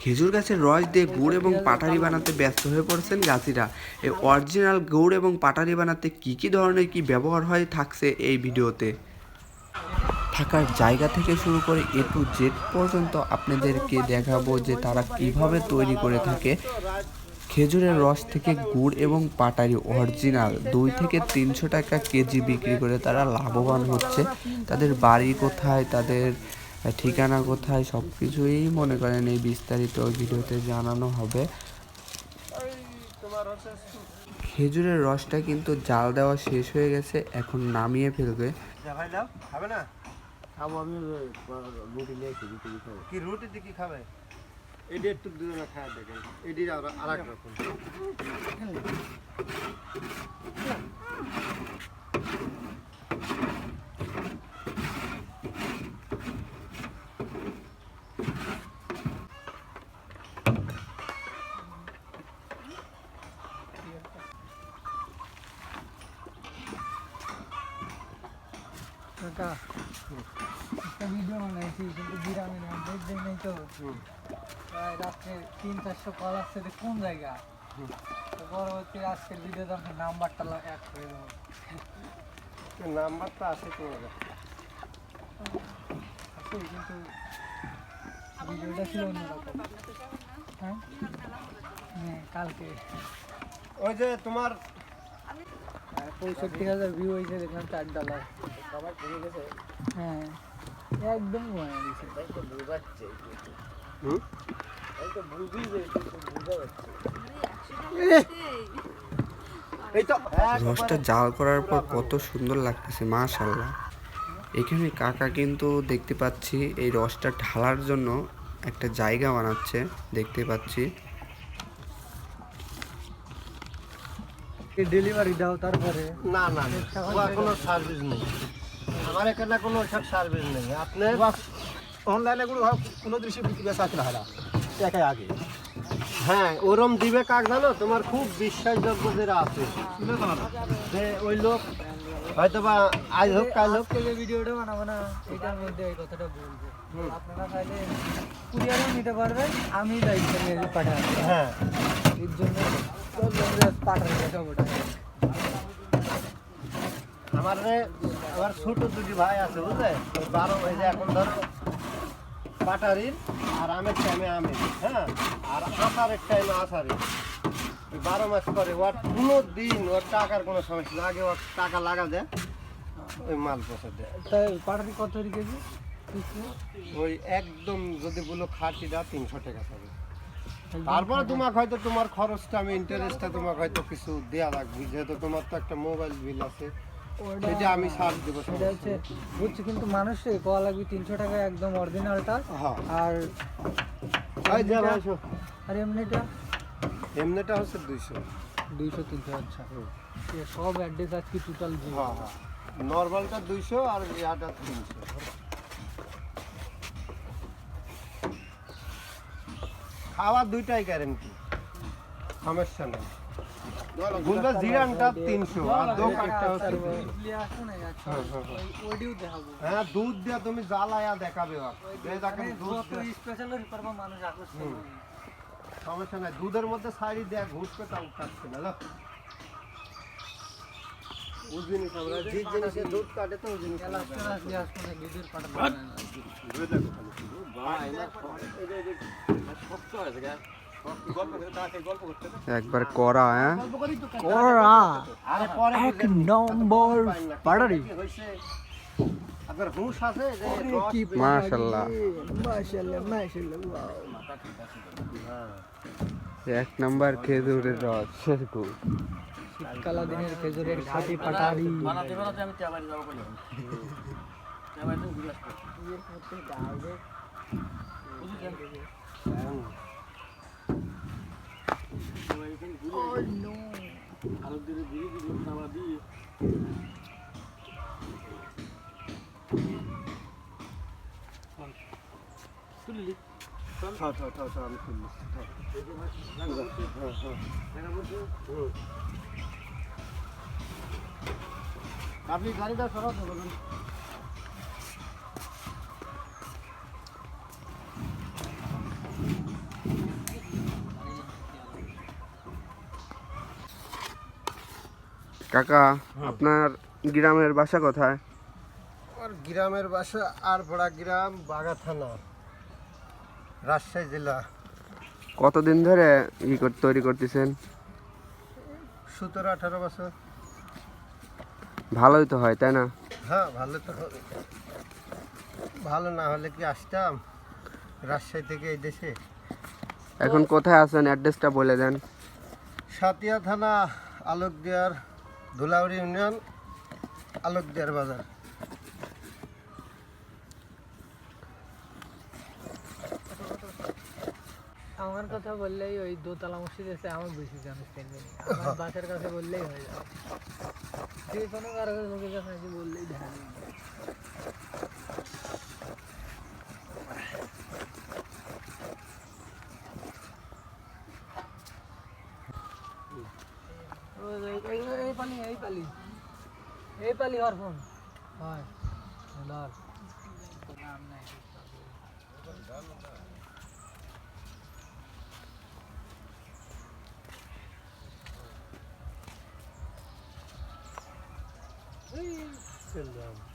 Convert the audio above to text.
খেজুর গাছের রস দিয়ে গুড় এবং পাটারি বানাতে ব্যস্ত হয়ে পড়েছেন গাছিরা এই অরিজিনাল গুড় এবং পাটারি বানাতে কি কি ধরনের কি ব্যবহার হয় থাকছে এই ভিডিওতে। থাকার জায়গা থেকে শুরু করে এ টু জেড পর্যন্ত আপনাদেরকে দেখাবো যে তারা কীভাবে তৈরি করে থাকে। খেজুরের রস থেকে গুড় এবং পাটারি অরিজিনাল দুই থেকে তিনশো টাকা কেজি বিক্রি করে তারা লাভবান হচ্ছে। তাদের বাড়ি কোথায়? তাদের ঠিকানা কোথায় সব কিছুই মনে করেন এই বিস্তারিত ভিডিওতে জানানো হবে। খেজুরের রসটা কিন্তু জাল দেওয়া শেষ হয়ে গেছে এখন নামিয়ে ফেলবে। খাবে না? খাব আমি রুটি নিয়েছি রুটি খাব। কি রুটি দিয়ে খাবে? এটি একটু দুজনে খাওয়া দেখেন। এটি আর আর এক রকম। একটা ভিডিও বানাইছি কিন্তু বিরামে না দেখবেন নাই তো। প্রায় রাত্রে তিন চারশো কল আসছে যে কোন জায়গা? তো পরবর্তী আজকের ভিডিওতে আপনার নাম্বারটা অ্যাড করে দেবো। নাম্বারটা আছে তোমার কাছে। আছে কিন্তু ভিডিওটা ছিল অন্যরকম হ্যাঁ? হ্যাঁ কালকে। ওই যে তোমার পঁয়ষট্টি হাজার ভিউ হয়েছে দেখলাম চার ডলার হ্যাঁ একদম কমে গেছে। বোঝাচ্ছে হুম? বুঝি যে বোঝা যাচ্ছে রসটা জাল করার পর কত সুন্দর লাগতেছে মাশাল্লাহ এখানে কাকা কিন্তু দেখতে পাচ্ছি এই রসটা ঢালার জন্য একটা জায়গা বানাচ্ছে দেখতে পাচ্ছি। ডেলিভারি দাও তারপরে। না না না, কোনো সার্ভিস নেই। আমার এখানে কোনো সব সার্ভিস নেই। আপনার অনলাইনে কোনো কোনো দৃশ্যে বেচা কিনা হয় না। একাই আগে। হ্যাঁ ওরম দিবে কাক জানো? তোমার খুব বিশ্বাসযোগ্য যারা আছে। যে ওই লোক হয়তো বা আজ হোক কাল হোক। যে ভিডিওটা বানাবো না এটার মধ্যে এই কথাটা বলব। আপনারা চাইলে কুরিয়ারও নিতে পারবেন আমি দায়িত্ব নিয়ে পাঠাবো হ্যাঁ। এর জন্য আমার রে আমার ছোট দুটি ভাই আছে বুঝলে? বারো যে এখন ধরো পাটারির আর আমের টাইমে আমের হ্যাঁ? আর আষাঢ়ের টাইমে আষাঢ়ের। বারো মাস করে ওর কোনো দিন ওর টাকার কোনো সমস্যা না আগে ওর টাকা লাগা দেয় ওই মাল পয়সা দেয় তাই পাঠানি কত কেজি? ওই একদম যদি বলো খাটিটা তিনশো টাকা থাকবে তারপরে তোমাকে হয়তো তোমার খরচটা আমি ইন্টারেস্টটা তোমাকে হয়তো কিছু দেওয়া লাগবে যেহেতু তোমার তো একটা মোবাইল বিল আছে সেটা আমি ছাড় দেবো এটা হচ্ছে বুঝছি কিন্তু মানুষে কয়া লাগবে তিনশো টাকা একদম অরিজিনালটা হ্যাঁ। আর। আর এমনিটা? এমনিটা হচ্ছে দুইশো। দুইশো তিনশো আচ্ছা। সব অ্যাড্রেস আজকে টোটাল হ্যাঁ হ্যাঁ। নর্মালটা দুইশো আর ইয়াটা তিনশো। খাওয়া দুইটাই গ্যারেন্টি সমস্যা নেই। বলবে জিরানটা তিনশো আর হচ্ছে হ্যাঁ, হ্যাঁ, হ্যাঁ। হ্যাঁ দুধ দিয়ে তুমি জ্বালায়া দেখাবে মানে। সমস্যা নাই। দুধের মধ্যে শাড়ি দেয়া ঘুষবে তাও কাটছে না দুধ কাটে তো জিনিস দুধের। একবার করা হ্যাঁ? আরে পরে এক নম্বর মাশাল্লাহ। হ্যাঁ। এক নাম্বার খেজুরের রস শীতকালা দিনের খেজুরের খাঁটি পাটারি। বানাতে বানাতে আমি চাবাই যাব বলে। চাবাই তুললি থাও, থাও, থাও, থাও, আমি। হুম। আপনি গাড়িটা সরাতে বলুন কাকা আপনার গ্রামের বাসা কোথায়? আর গ্রামের বাসা আরপড়া গ্রাম বাগা থানা রাজশাহী জেলা। কতদিন ধরে ই তৈরি করতেছেন? সতেরো আঠারো বছর। ভালোই তো হয় তাই না? হ্যাঁ ভালো তো হবে ভালো না হলে কি আসতাম? রাজশাহী থেকে এই দেশে। এখন কোথায় আছেন? অ্যাড্রেসটা বলে দেন। সাতিয়া থানা আলোকদিয়ার ধুলাউড়ি ইউনিয়ন আলোকদিয়ার বাজার। আমার কথা বললেই ওই দোতলা মসজিদ আছে আমার বেশি জানিস আমার বাসার কাছে বললেই হয়ে যাবে। যে কোনো কারও লোকের কাছে এসে বললেই দেখা যাবে ওই- ওই- ওই- ওই- এই পালি এই পালি এই পালি হর ফোন হয় ধর নাম নাই চললাম